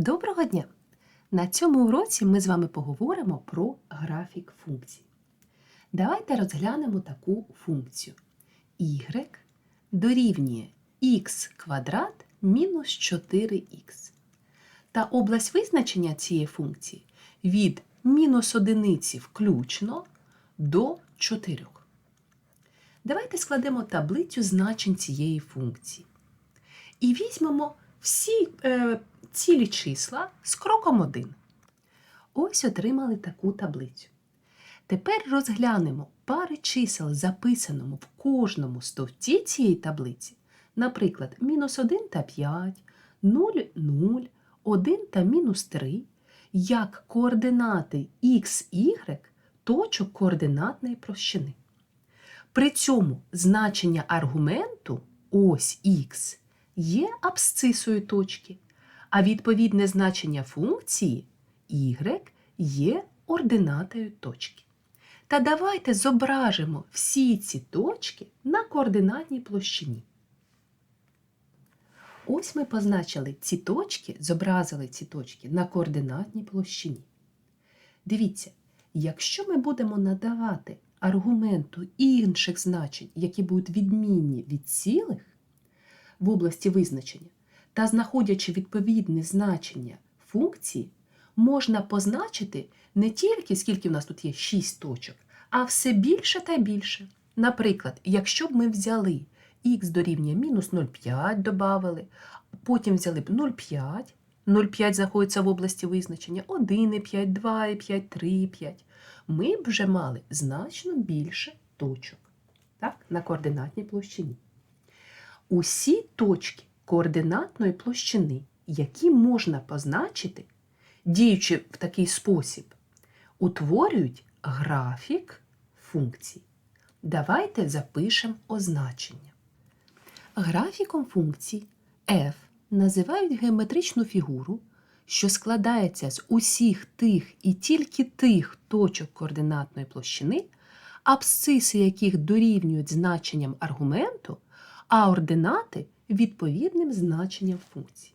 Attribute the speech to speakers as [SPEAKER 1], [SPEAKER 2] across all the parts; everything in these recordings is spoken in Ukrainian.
[SPEAKER 1] Доброго дня! На цьому уроці ми з вами поговоримо про графік функцій. Давайте розглянемо таку функцію. y дорівнює х квадрат мінус 4х. Та область визначення цієї функції від мінус одиниці включно до 4. Давайте складемо таблицю значень цієї функції. І візьмемо всі е, цілі числа з кроком 1. Ось отримали таку таблицю. Тепер розглянемо пари чисел, записаному в кожному стовпці цієї таблиці, наприклад, мінус 1 та 5, 0, 0, 1 та мінус 3, як координати x, y точок координатної площини. При цьому значення аргументу ось х є абсцисою точки, а відповідне значення функції y є ординатою точки. Та давайте зображимо всі ці точки на координатній площині. Ось ми позначили ці точки, зобразили ці точки на координатній площині. Дивіться, якщо ми будемо надавати аргументу інших значень, які будуть відмінні від цілих в області визначення, та знаходячи відповідне значення функції, можна позначити не тільки скільки в нас тут є 6 точок, а все більше та більше. Наприклад, якщо б ми взяли х дорівнює мінус 0,5 додали, потім взяли б 0,5, 0,5 знаходиться в області визначення, 1,5, 2,5, 3,5, ми б вже мали значно більше точок так, на координатній площині. Усі точки координатної площини, які можна позначити, діючи в такий спосіб, утворюють графік функцій. Давайте запишемо означення. Графіком функцій f називають геометричну фігуру, що складається з усіх тих і тільки тих точок координатної площини, абсциси яких дорівнюють значенням аргументу, а ординати відповідним значенням функції.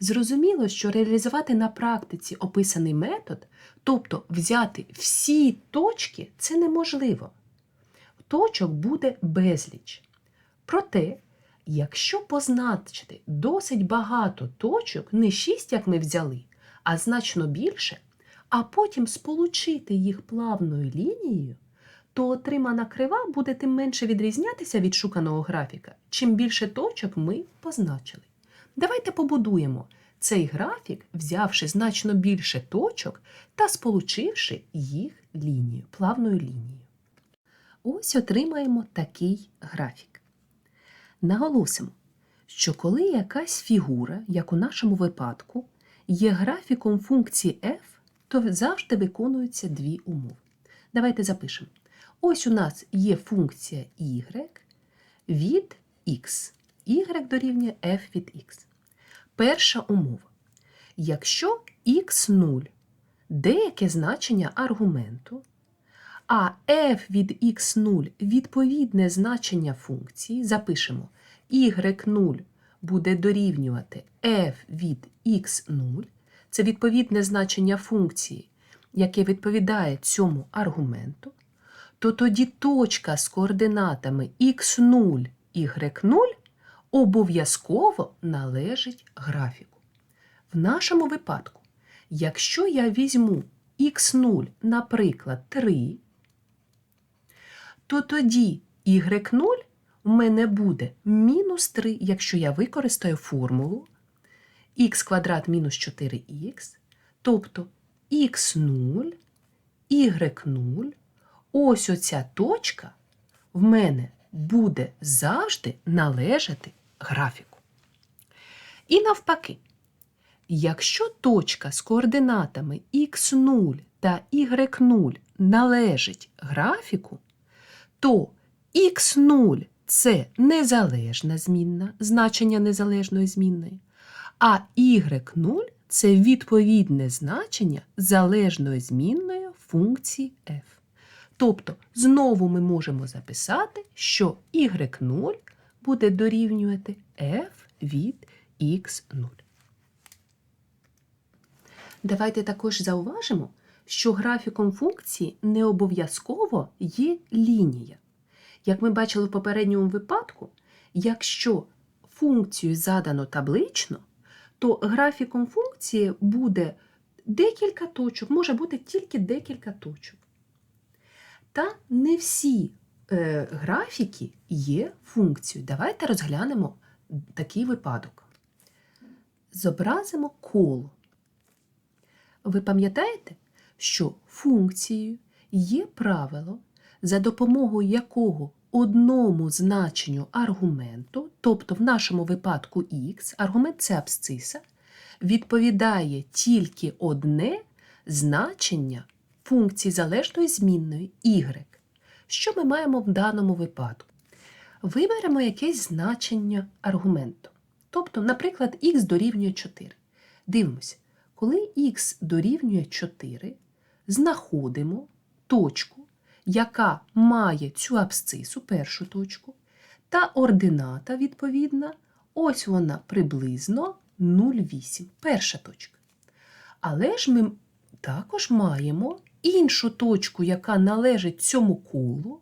[SPEAKER 1] Зрозуміло, що реалізувати на практиці описаний метод, тобто взяти всі точки, це неможливо. Точок буде безліч. Проте, якщо позначити досить багато точок, не 6, як ми взяли, а значно більше, а потім сполучити їх плавною лінією, то отримана крива буде тим менше відрізнятися від шуканого графіка, чим більше точок ми позначили. Давайте побудуємо цей графік, взявши значно більше точок та сполучивши їх лінією, плавною лінією. Ось отримаємо такий графік. Наголосимо, що коли якась фігура, як у нашому випадку, є графіком функції f, то завжди виконуються дві умови. Давайте запишемо. Ось у нас є функція y від x. y дорівнює f від x. Перша умова. Якщо x0 деяке значення аргументу, а f від x0 відповідне значення функції, запишемо y0 буде дорівнювати f від x0, це відповідне значення функції, яке відповідає цьому аргументу, то тоді точка з координатами x0, y0 обов'язково належить графіку. В нашому випадку, якщо я візьму x0, наприклад, 3, то тоді y0 в мене буде мінус 3, якщо я використаю формулу х квадрат мінус 4х, тобто х0, y0, ось оця точка в мене буде завжди належати графіку. І навпаки, якщо точка з координатами х0 та y0 належить графіку, то х0 це незалежна змінна, значення незалежної змінної, а y0 це відповідне значення залежної змінної функції f. Тобто, знову ми можемо записати, що y0 буде дорівнювати f від x0. Давайте також зауважимо, що графіком функції не обов'язково є лінія. Як ми бачили в попередньому випадку, якщо функцію задано таблично, то графіком функції буде декілька точок, може бути тільки декілька точок. Та не всі е, графіки є функцією. Давайте розглянемо такий випадок. Зобразимо коло. Ви пам'ятаєте, що функцією є правило, за допомогою якого одному значенню аргументу, тобто в нашому випадку x, аргумент це абсциса, відповідає тільки одне значення функції залежної змінної y. Що ми маємо в даному випадку? Виберемо якесь значення аргументу. Тобто, наприклад, х дорівнює 4. Дивимося, коли х дорівнює 4, знаходимо точку, яка має цю абсцису, першу точку, та ордината, відповідна, ось вона приблизно 0,8, перша точка. Але ж ми також маємо іншу точку, яка належить цьому колу,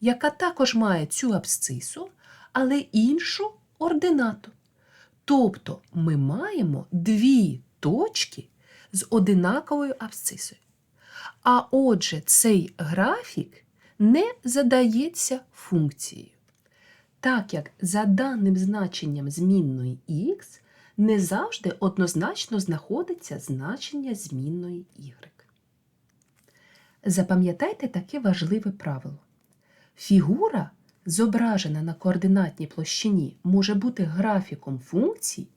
[SPEAKER 1] яка також має цю абсцису, але іншу ординату. Тобто ми маємо дві точки з одинаковою абсцисою. А отже, цей графік не задається функцією, так як за даним значенням змінної х не завжди однозначно знаходиться значення змінної y. Запам'ятайте таке важливе правило. Фігура, зображена на координатній площині, може бути графіком функцій,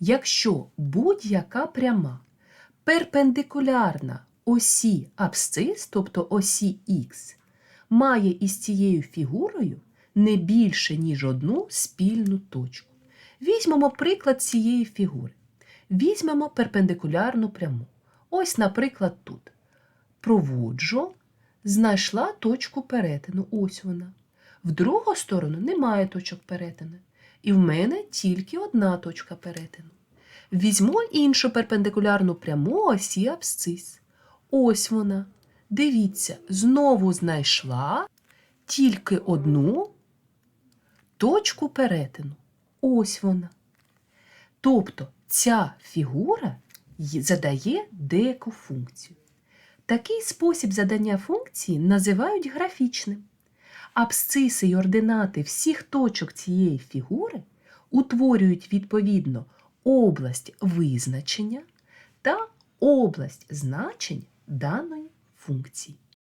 [SPEAKER 1] якщо будь-яка пряма перпендикулярна осі абсцис, тобто осі х, має із цією фігурою не більше, ніж одну спільну точку. Візьмемо приклад цієї фігури. Візьмемо перпендикулярну пряму. Ось, наприклад, тут. Проводжу, знайшла точку перетину. Ось вона. В другу сторону немає точок перетину. І в мене тільки одна точка перетину. Візьму іншу перпендикулярну пряму осі абсцис. Ось вона. Дивіться, знову знайшла тільки одну точку перетину. Ось вона. Тобто ця фігура задає деяку функцію. Такий спосіб задання функції називають графічним. Абсциси й ординати всіх точок цієї фігури утворюють відповідно область визначення та область значень даної функції.